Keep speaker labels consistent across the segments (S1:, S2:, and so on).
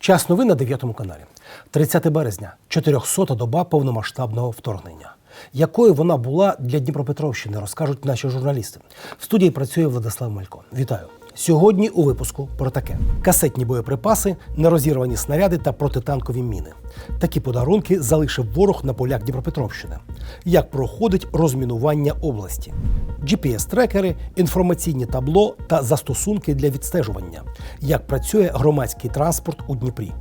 S1: Час новин на 9 каналі. 30 березня, 400-та доба повномасштабного вторгнення. Якою вона була для Дніпропетровщини, розкажуть наші журналісти. В студії працює Владислав Малько. Вітаю. Сьогодні у випуску про таке: касетні боєприпаси, нерозірвані снаряди та протитанкові міни. Такі подарунки залишив ворог на полях Дніпропетровщини. Як проходить розмінування області? GPS-трекери, інформаційні табло та застосунки для відстежування. Як працює громадський транспорт у Дніпрі?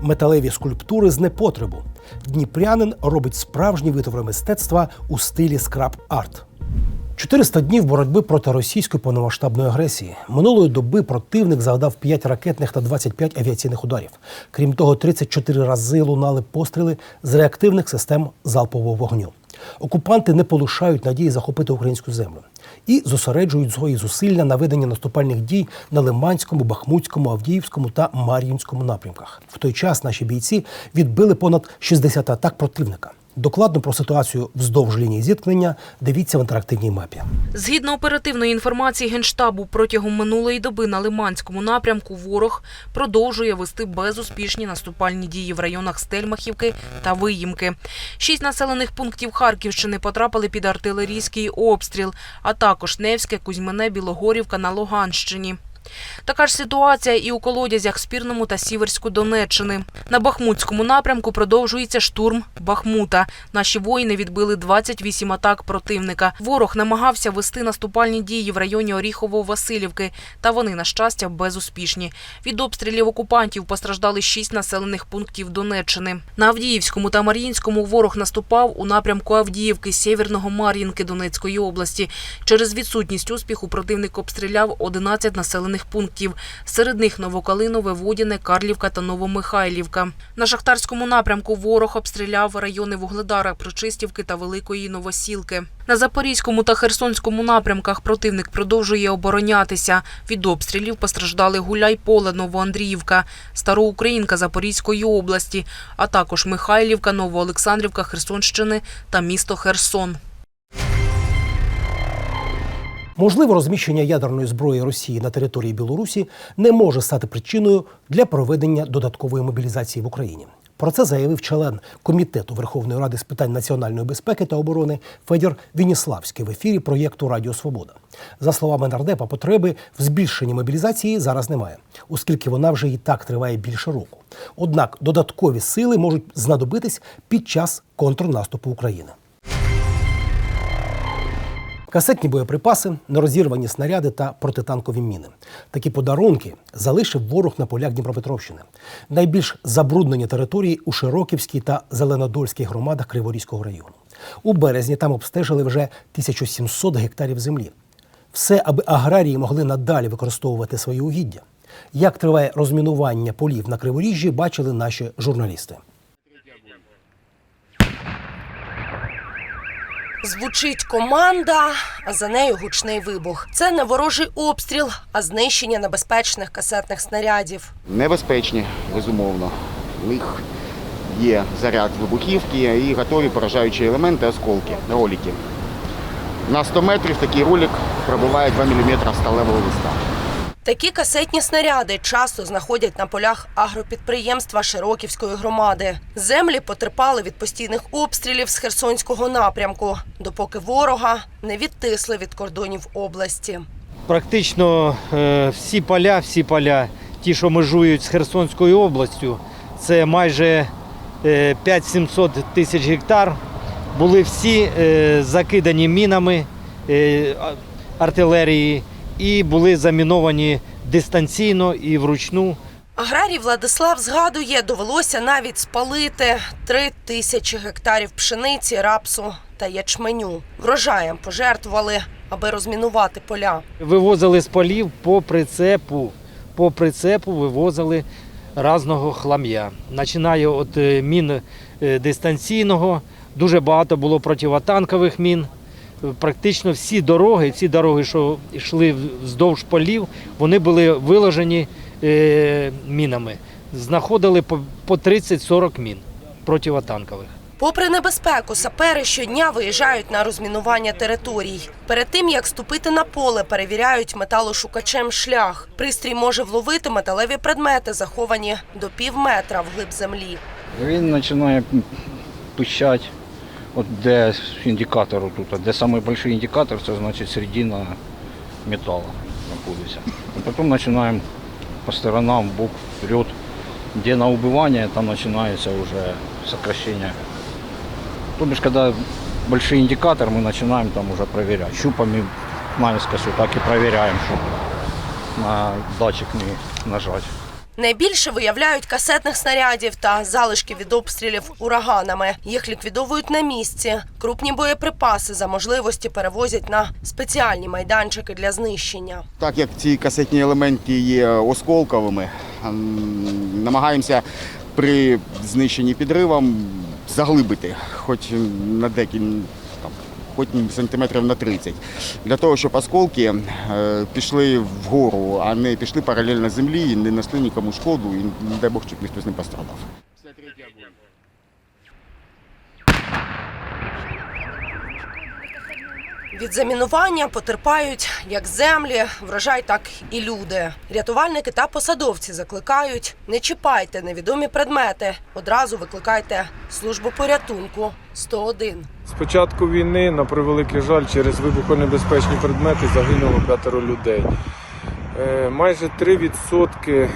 S1: Металеві скульптури з непотребу. Дніпрянин робить справжні витвори мистецтва у стилі скраб-арт. 400 днів боротьби проти російської повномасштабної агресії. Минулої доби противник завдав 5 ракетних та 25 авіаційних ударів. Крім того, 34 рази лунали постріли з реактивних систем залпового вогню. Окупанти не полишають надії захопити українську землю і зосереджують свої зусилля на веденні наступальних дій на Лиманському, Бахмутському, Авдіївському та Мар'їнському напрямках. В той час наші бійці відбили понад 60 атак противника. Докладно про ситуацію вздовж лінії зіткнення дивіться в інтерактивній мапі.
S2: Згідно оперативної інформації Генштабу, протягом минулої доби на Лиманському напрямку ворог продовжує вести безуспішні наступальні дії в районах Стельмахівки та Виїмки. Шість населених пунктів Харківщини потрапили під артилерійський обстріл, а також Невське, Кузьмине, Білогорівка на Луганщині. Така ж ситуація і у колодязях Спірному та Сіверську Донеччини. На Бахмутському напрямку продовжується штурм Бахмута. Наші воїни відбили 28 атак противника. Ворог намагався вести наступальні дії в районі Оріхово-Василівки, та вони, на щастя, безуспішні. Від обстрілів окупантів постраждали 6 населених пунктів Донеччини. На Авдіївському та Мар'їнському ворог наступав у напрямку Авдіївки, Сєвєрного Мар'їнки Донецької області. Через відсутність успіху противник обстріляв 11 населених пунктів. Серед них Новокалинове, Водяне, Карлівка та Новомихайлівка. На Шахтарському напрямку ворог обстріляв райони Вугледара, Прочистівки та Великої Новосілки. На Запорізькому та Херсонському напрямках противник продовжує оборонятися. Від обстрілів постраждали Гуляйполе, Новоандріївка, Староукраїнка Запорізької області, а також Михайлівка, Новоолександрівка Херсонщини та місто Херсон.
S1: Можливо, розміщення ядерної зброї Росії на території Білорусі не може стати причиною для проведення додаткової мобілізації в Україні. Про це заявив член комітету Верховної Ради з питань національної безпеки та оборони Федір Вініславський в ефірі проєкту Радіо Свобода. За словами нардепа, потреби в збільшенні мобілізації зараз немає, оскільки вона вже і так триває більше року. Однак додаткові сили можуть знадобитись під час контрнаступу України. Касетні боєприпаси, нерозірвані снаряди та протитанкові міни. Такі подарунки залишив ворог на полях Дніпропетровщини. Найбільш забруднені території у Широківській та Зеленодольській громадах Криворізького району. У березні там обстежили вже 1700 гектарів землі. Все, аби аграрії могли надалі використовувати свої угіддя. Як триває розмінування полів на Криворіжжі, бачили наші журналісти.
S3: Звучить команда, а за нею гучний вибух. Це не ворожий обстріл, а знищення небезпечних касетних снарядів.
S4: Небезпечні, безумовно. У них є заряд вибухівки і готові поражаючі елементи, осколки, ролики. На 100 метрів такий ролик пробиває 2 мм сталевого листа.
S3: Такі касетні снаряди часто знаходять на полях агропідприємства Широківської громади. Землі потерпали від постійних обстрілів з Херсонського напрямку, допоки ворога не відтисли від кордонів області.
S5: Практично е, всі поля, всі поля, ті, що межують з Херсонською областю, це майже е, 5-700 тисяч гектар, були всі е, закидані мінами е, артилерії і були заміновані дистанційно і вручну.
S3: Аграрій Владислав згадує, довелося навіть спалити три тисячі гектарів пшениці, рапсу та ячменю. Врожаєм пожертвували, аби розмінувати поля.
S5: Вивозили з полів по прицепу. По прицепу вивозили разного хлам'я. Починає від е, мін е, дистанційного, дуже багато було противотанкових мін. Практично всі дороги, всі дороги, що йшли вздовж полів, вони були виложені е, мінами. Знаходили по, по 30-40 мін противотанкових.
S3: Попри небезпеку, сапери щодня виїжджають на розмінування територій. Перед тим як ступити на поле, перевіряють металошукачем шлях. Пристрій може вловити металеві предмети, заховані до пів метра вглиб землі.
S6: Він починає пищати, от де індикатор тут, де найбільший індикатор, це значить середина металу знаходиться. І потім починаємо по сторонам, в бок, вперед, де на убивання, там починається вже сокращення. Тобто, коли большой індикатор, ми починаємо там уже проверять. Щупами наискось так і перевіряємо, щоб на датчик не нажати.
S3: Найбільше виявляють касетних снарядів та залишки від обстрілів ураганами. Їх ліквідовують на місці. Крупні боєприпаси за можливості перевозять на спеціальні майданчики для знищення.
S4: Так як ці касетні елементи є осколковими, намагаємося при знищенні підривом заглибити, хоч на декілька хоч сантиметрів на 30, для того, щоб осколки е, пішли вгору, а не пішли паралельно землі і не несли нікому шкоду, і не дай Бог, щоб ніхто з не пострадав.
S3: Від замінування потерпають як землі, врожай, так і люди. Рятувальники та посадовці закликають: не чіпайте невідомі предмети. Одразу викликайте службу порятунку 101.
S7: З початку війни, на превеликий жаль, через вибухонебезпечні предмети загинуло п'ятеро людей. Е, Майже 3%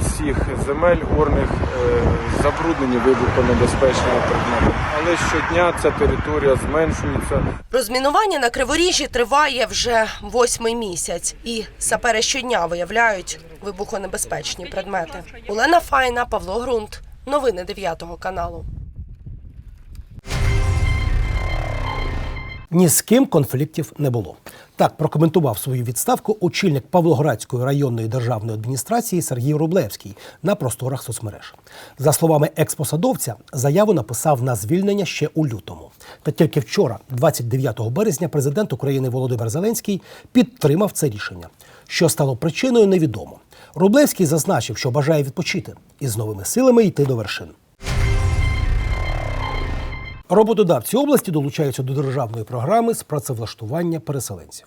S7: всіх земель горних е, забруднені вибухонебезпечними предметами. Але щодня ця територія зменшується.
S3: Розмінування на криворіжжі триває вже восьмий місяць, і сапери щодня виявляють вибухонебезпечні предмети. Олена Файна, Павло Грунт. Новини 9 каналу.
S1: Ні з ким конфліктів не було. Так прокоментував свою відставку очільник Павлоградської районної державної адміністрації Сергій Рублевський на просторах соцмереж. За словами експосадовця, заяву написав на звільнення ще у лютому. Та тільки вчора, 29 березня, президент України Володимир Зеленський підтримав це рішення. Що стало причиною, невідомо. Рублевський зазначив, що бажає відпочити і з новими силами йти до вершин. Роботодавці області долучаються до державної програми з працевлаштування переселенців.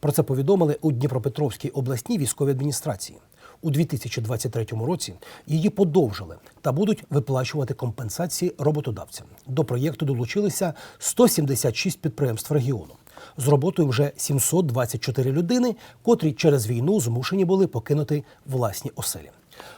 S1: Про це повідомили у Дніпропетровській обласній військовій адміністрації. У 2023 році її подовжили та будуть виплачувати компенсації роботодавцям. До проєкту долучилися 176 підприємств регіону. З роботою вже 724 людини, котрі через війну змушені були покинути власні оселі.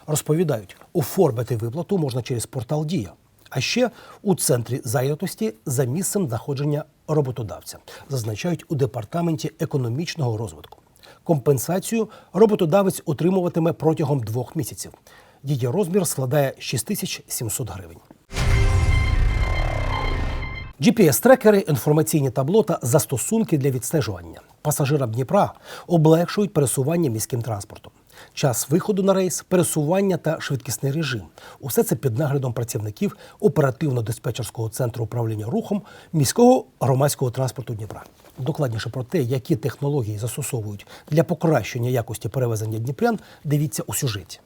S1: Розповідають, оформити виплату можна через портал Дія. А ще у центрі зайнятості за місцем знаходження роботодавця зазначають у департаменті економічного розвитку. Компенсацію роботодавець отримуватиме протягом двох місяців. Її розмір складає 6700 гривень. GPS-трекери, інформаційні табло та застосунки для відстежування. Пасажирам Дніпра облегшують пересування міським транспортом. Час виходу на рейс, пересування та швидкісний режим. Усе це під наглядом працівників оперативно-диспетчерського центру управління рухом міського громадського транспорту Дніпра. Докладніше про те, які технології застосовують для покращення якості перевезення дніпрян, дивіться у сюжеті.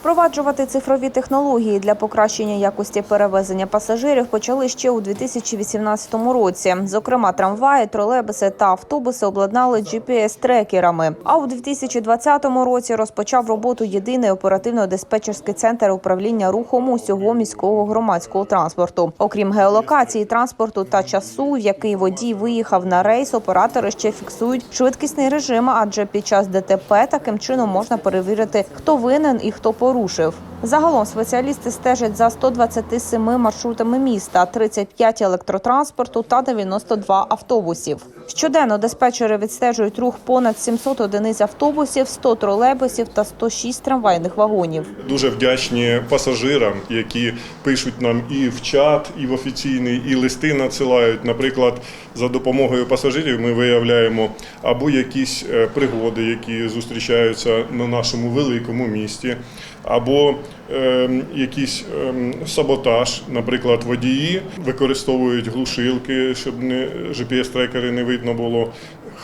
S8: Впроваджувати цифрові технології для покращення якості перевезення пасажирів почали ще у 2018 році. Зокрема, трамваї, тролейбуси та автобуси обладнали GPS-трекерами. А у 2020 році розпочав роботу єдиний оперативно-диспетчерський центр управління рухом усього міського громадського транспорту. Окрім геолокації транспорту та часу, в який водій виїхав на рейс, оператори ще фіксують швидкісний режим, адже під час ДТП таким чином можна перевірити, хто винен і хто порушив. Загалом спеціалісти стежать за 127 маршрутами міста, 35 електротранспорту та 92 автобусів. Щоденно диспетчери відстежують рух понад 700 одиниць автобусів, 100 тролейбусів та 106 трамвайних вагонів.
S9: Дуже вдячні пасажирам, які пишуть нам і в чат, і в офіційний, і листи надсилають. Наприклад, за допомогою пасажирів ми виявляємо або якісь е, пригоди, які зустрічаються на нашому великому місті, або е, якийсь е, саботаж. Наприклад, водії використовують глушилки, щоб не GPS-трекери не видно було.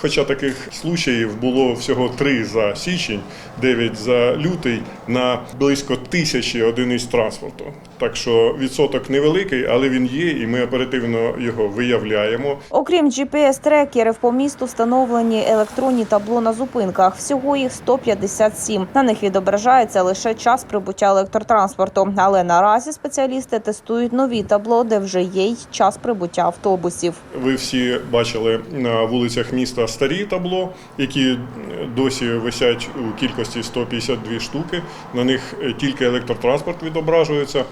S9: Хоча таких случаїв було всього три за січень, 9 за лютий на близько тисячі одиниць транспорту. Так що відсоток невеликий, але він є, і ми оперативно його виявляємо.
S8: Окрім GPS-трекерів, по місту встановлені електронні табло на зупинках. Всього їх 157. На них відображається лише час прибуття електротранспорту. Але наразі спеціалісти тестують нові табло, де вже є й час прибуття автобусів.
S9: Ви всі бачили на вулицях міста старі табло, які досі висять у кількості 152 штуки. На них е, тільки електротранспорт відображується.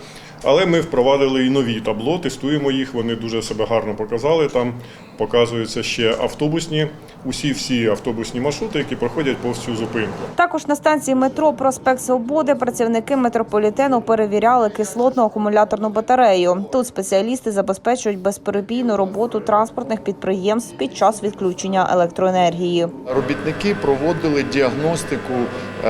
S9: Але ми впровадили і нові табло, тестуємо їх. Вони дуже себе гарно показали. Там показуються ще автобусні, усі всі автобусні маршрути, які проходять повз цю зупинку.
S8: Також на станції метро Проспект Свободи працівники метрополітену перевіряли кислотну акумуляторну батарею. Тут спеціалісти забезпечують безперебійну роботу транспортних підприємств під час відключення електроенергії.
S10: Робітники проводили діагностику е,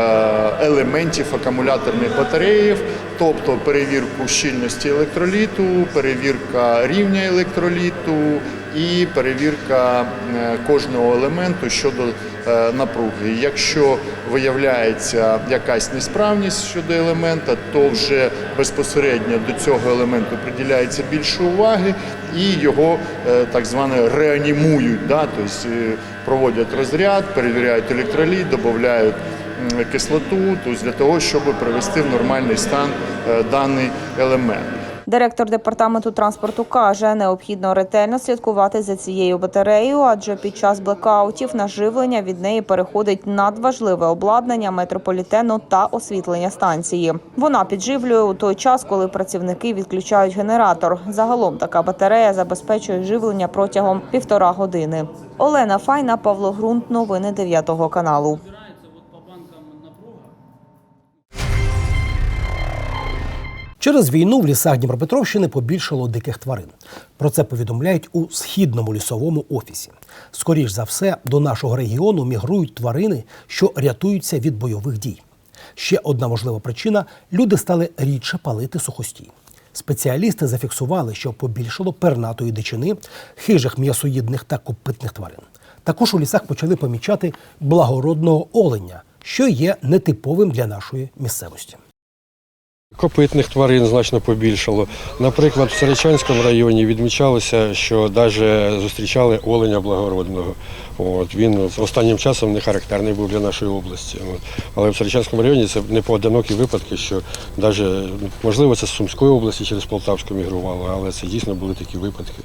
S10: елементів акумуляторних батареїв, тобто перевірку щільності електроліту, перевірка рівня електроліту і перевірка е, кожного елементу щодо е, напруги. Якщо виявляється якась несправність щодо елемента, то вже безпосередньо до цього елементу приділяється більше уваги і його е, так зване реанімують. Да? Тобто проводять розряд, перевіряють електроліт, додають кислоту, тобто для того, щоб привести в нормальний стан даний елемент.
S8: Директор департаменту транспорту каже, необхідно ретельно слідкувати за цією батареєю, адже під час блекаутів на живлення від неї переходить надважливе обладнання метрополітену та освітлення станції. Вона підживлює у той час, коли працівники відключають генератор. Загалом така батарея забезпечує живлення протягом півтора години. Олена Файна, Павло Грунт. Новини 9 каналу.
S1: Через війну в лісах Дніпропетровщини побільшало диких тварин. Про це повідомляють у східному лісовому офісі. Скоріш за все, до нашого регіону мігрують тварини, що рятуються від бойових дій. Ще одна важлива причина люди стали рідше палити сухостій. Спеціалісти зафіксували, що побільшало пернатої дичини, хижих м'ясоїдних та копитних тварин. Також у лісах почали помічати благородного оленя, що є нетиповим для нашої місцевості.
S11: Копитних тварин значно побільшало. Наприклад, в Серечанському районі відмічалося, що навіть зустрічали оленя благородного. От, він останнім часом не характерний був для нашої області. От. Але в Серечанському районі це не поодинокі випадки, що навіть, можливо, це з Сумської області через Полтавську мігрувало, але це дійсно були такі випадки.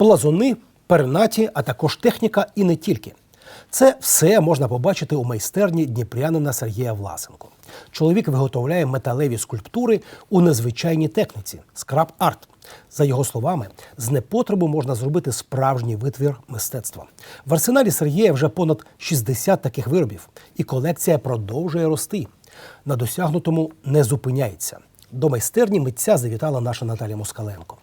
S1: плазуни, пернаті, а також техніка і не тільки. Це все можна побачити у майстерні дніпрянина Сергія Власенко. Чоловік виготовляє металеві скульптури у незвичайній техніці скраб арт. За його словами, з непотребу можна зробити справжній витвір мистецтва. В арсеналі Сергія вже понад 60 таких виробів, і колекція продовжує рости. На досягнутому не зупиняється. До майстерні митця завітала наша Наталія Москаленко.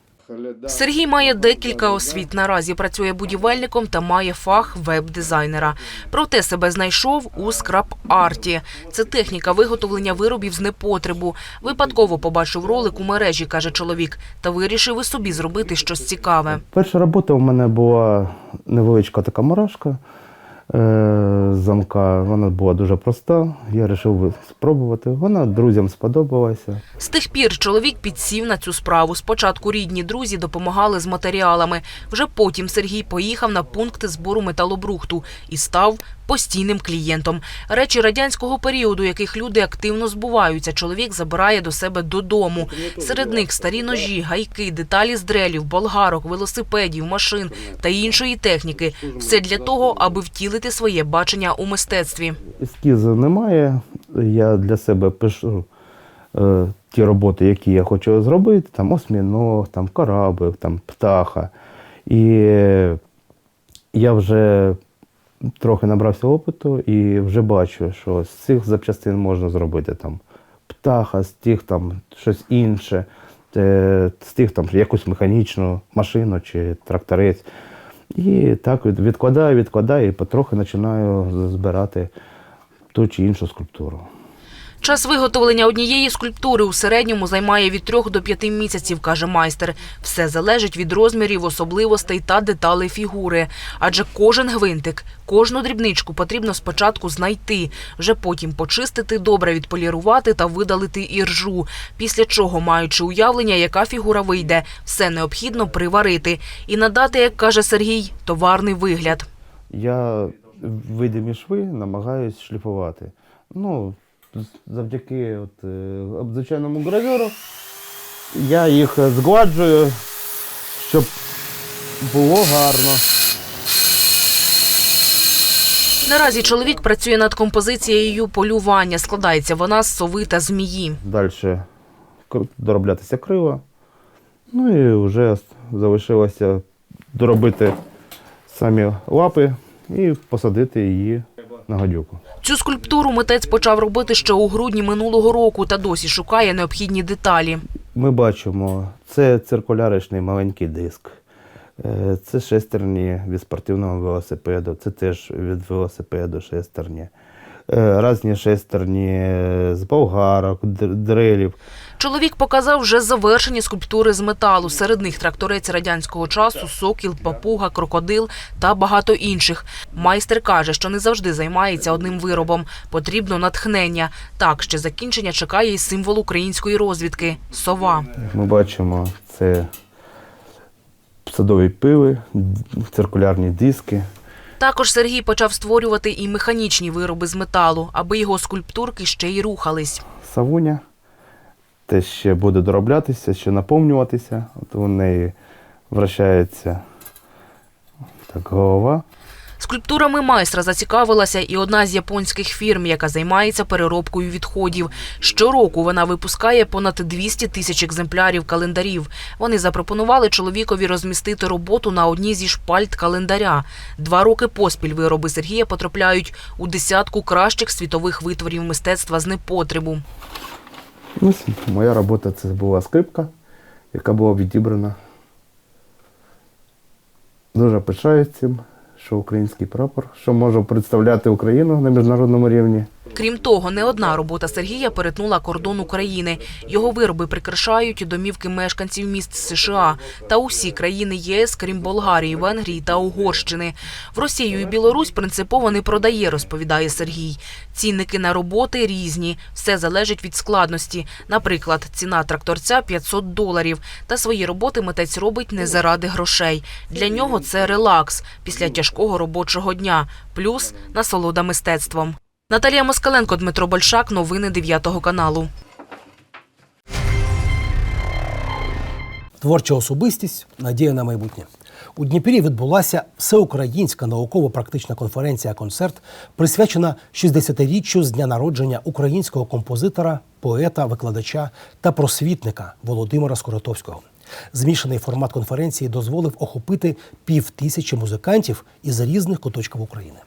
S2: Сергій має декілька освіт. Наразі працює будівельником та має фах веб-дизайнера. Проте себе знайшов у скраб-арті. Це техніка виготовлення виробів з непотребу. Випадково побачив ролик у мережі, каже чоловік, та вирішив і собі зробити щось цікаве.
S12: Перша робота у мене була невеличка така з замка. Вона була дуже проста. Я вирішив спробувати. Вона друзям сподобалася.
S2: З тих пір чоловік підсів на цю справу. Спочатку рідні друзі допомагали з матеріалами. Вже потім Сергій поїхав на пункти збору металобрухту і став постійним клієнтом. Речі радянського періоду, яких люди активно збуваються, чоловік забирає до себе додому. Серед них старі ножі, гайки, деталі з дрелів, болгарок, велосипедів, машин та іншої техніки. Все для того, аби втілити своє бачення у мистецтві.
S12: Ескізу немає. Я для себе пишу е, ті роботи, які я хочу зробити. Там осьміног, там кораблик, там птаха. І я вже трохи набрався опиту і вже бачу, що з цих запчастин можна зробити там птаха, з тих там щось інше, е, з тих там якусь механічну машину чи тракторець. І так відкладаю, відкладаю і потрохи починаю збирати ту чи іншу скульптуру.
S2: Час виготовлення однієї скульптури у середньому займає від 3 до 5 місяців, каже майстер. Все залежить від розмірів, особливостей та деталей фігури. Адже кожен гвинтик, кожну дрібничку потрібно спочатку знайти, вже потім почистити, добре відполірувати та видалити іржу. Після чого, маючи уявлення, яка фігура вийде, все необхідно приварити і надати, як каже Сергій, товарний вигляд.
S12: Я видимі шви намагаюсь шліфувати. Ну, завдяки от, е, звичайному гравюру я їх згладжую, щоб було гарно.
S2: Наразі чоловік працює над композицією полювання. Складається вона з сови та змії.
S12: Далі дороблятися крила. Ну і вже залишилося доробити самі лапи і посадити її на гадюку.
S2: Цю скульптуру митець почав робити ще у грудні минулого року та досі шукає необхідні деталі.
S12: Ми бачимо, це циркуляричний маленький диск. Е, Це шестерні від спортивного велосипеду, це теж від велосипеду шестерні. Разні шестерні е, з болгарок, дрелів.
S2: Чоловік показав вже завершені скульптури з металу. Серед них тракторець радянського часу, сокіл, папуга, крокодил та багато інших. Майстер каже, що не завжди займається одним виробом. Потрібно натхнення. Так, ще закінчення чекає й символ української розвідки сова.
S12: Ми бачимо, це садові пили, д- циркулярні диски.
S2: Також Сергій почав створювати і механічні вироби з металу, аби його скульптурки ще й рухались.
S12: Савуня. Те ще буде дороблятися, ще наповнюватися. От у неї вращається так, голова.
S2: Скульптурами майстра зацікавилася і одна з японських фірм, яка займається переробкою відходів. Щороку вона випускає понад 200 тисяч екземплярів календарів. Вони запропонували чоловікові розмістити роботу на одній зі шпальт календаря. Два роки поспіль вироби Сергія потрапляють у десятку кращих світових витворів мистецтва з непотребу.
S12: Ось моя робота це була скрипка, яка була відібрана. Дуже пишаюсь цим, що український прапор, що можу представляти Україну на міжнародному рівні.
S2: Крім того, не одна робота Сергія перетнула кордон України. Його вироби прикрашають домівки мешканців міст США та усі країни ЄС, крім Болгарії, Венгрії та Угорщини. В Росію і Білорусь принципово не продає, розповідає Сергій. Цінники на роботи різні. Все залежить від складності. Наприклад, ціна тракторця 500 доларів. Та свої роботи митець робить не заради грошей. Для нього це релакс після тяжкого робочого дня, плюс насолода мистецтвом. Наталія Москаленко, Дмитро Большак. Новини 9 каналу.
S1: Творча особистість, надія на майбутнє. У Дніпрі відбулася всеукраїнська науково-практична конференція-концерт, присвячена 60-річчю з дня народження українського композитора, поета, викладача та просвітника Володимира Скоротовського. Змішаний формат конференції дозволив охопити півтисячі музикантів із різних куточків України.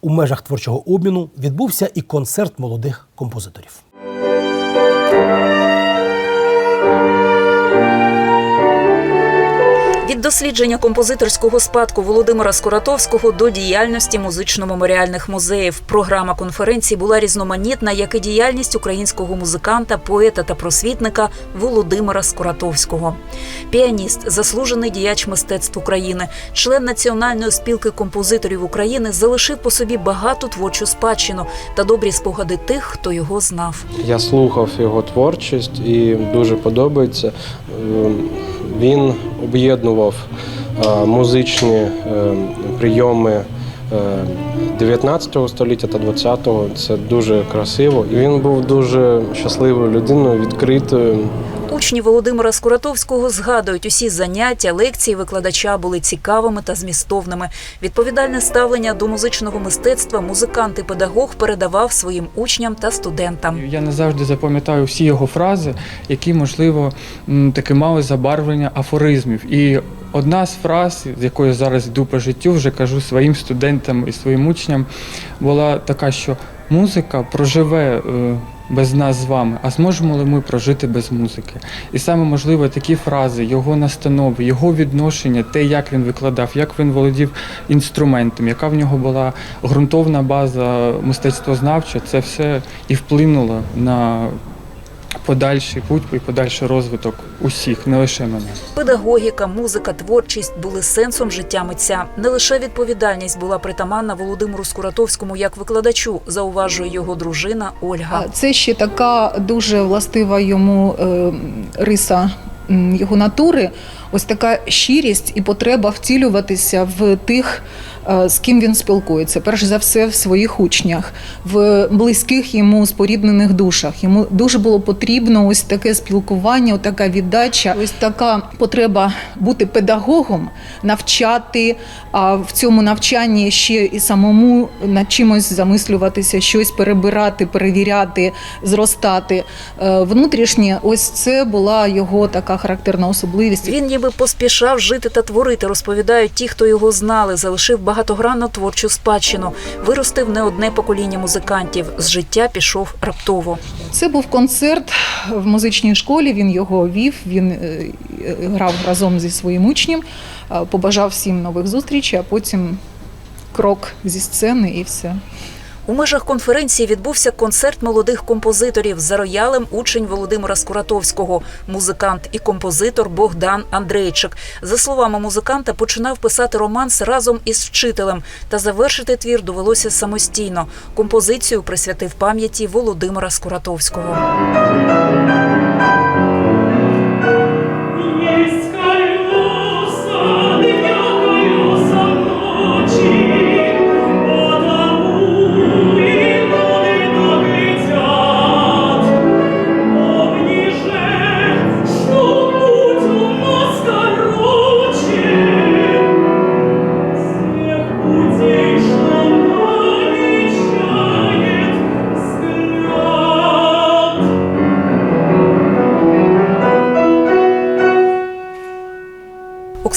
S1: У межах творчого обміну відбувся і концерт молодих композиторів.
S13: Дослідження композиторського спадку Володимира Скуратовського до діяльності музично-меморіальних музеїв. Програма конференції була різноманітна, як і діяльність українського музиканта, поета та просвітника Володимира Скуратовського. Піаніст, заслужений діяч мистецтв України, член Національної спілки композиторів України, залишив по собі багату творчу спадщину та добрі спогади тих, хто його знав.
S14: Я слухав його творчість і дуже подобається. Він об'єднував е, музичні е, прийоми е, 19 століття та 20-го. Це дуже красиво. І він був дуже щасливою людиною, відкритою.
S13: Учні Володимира Скуратовського згадують, усі заняття, лекції викладача були цікавими та змістовними. Відповідальне ставлення до музичного мистецтва музикант і педагог передавав своїм учням та студентам.
S15: Я не завжди запам'ятаю всі його фрази, які, можливо, таки мали забарвлення афоризмів. І одна з фраз, з якою зараз йду по життю, вже кажу своїм студентам і своїм учням, була така, що музика проживе е, без нас з вами, а зможемо ли ми прожити без музики? І саме можливо такі фрази, його настанови, його відношення, те, як він викладав, як він володів інструментом, яка в нього була ґрунтовна база мистецтвознавча, це все і вплинуло на подальший путь і подальший розвиток усіх, не лише мене.
S13: Педагогіка, музика, творчість були сенсом життя митця. Не лише відповідальність була притаманна Володимиру Скуратовському як викладачу, зауважує його дружина Ольга.
S16: Це ще така дуже властива йому е, риса його натури. Ось така щирість і потреба втілюватися в тих, з ким він спілкується. Перш за все, в своїх учнях, в близьких йому споріднених душах. Йому дуже було потрібно ось таке спілкування, така віддача, ось така потреба бути педагогом, навчати, а в цьому навчанні ще і самому над чимось замислюватися, щось перебирати, перевіряти, зростати. Е, Внутрішнє, ось це була його така характерна особливість.
S13: Він ніби поспішав жити та творити, розповідають ті, хто його знали, залишив багатогранну творчу спадщину, виростив не одне покоління музикантів. З життя пішов раптово.
S16: Це був концерт в музичній школі. Він його вів. Він е, грав разом зі своїм учнем, е, побажав всім нових зустрічей, а потім крок зі сцени і все.
S13: У межах конференції відбувся концерт молодих композиторів за роялем учень Володимира Скуратовського, музикант і композитор Богдан Андрейчик. За словами музиканта, починав писати романс разом із вчителем, та завершити твір довелося самостійно. Композицію присвятив пам'яті Володимира Скуратовського.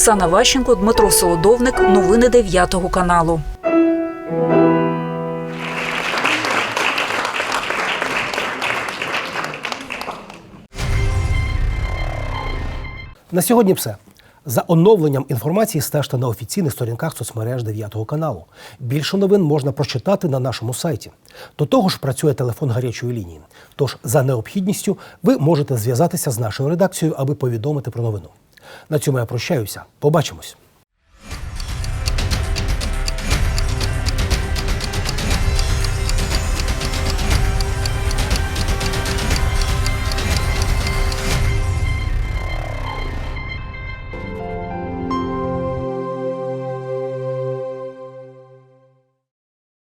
S13: Оксана Ващенко, Дмитро Солодовник. Новини 9 каналу.
S1: На сьогодні все. За оновленням інформації стежте на офіційних сторінках соцмереж 9 каналу. Більше новин можна прочитати на нашому сайті. До того ж, працює телефон гарячої лінії. Тож, за необхідністю, ви можете зв'язатися з нашою редакцією, аби повідомити про новину. На цьому я прощаюся. Побачимось.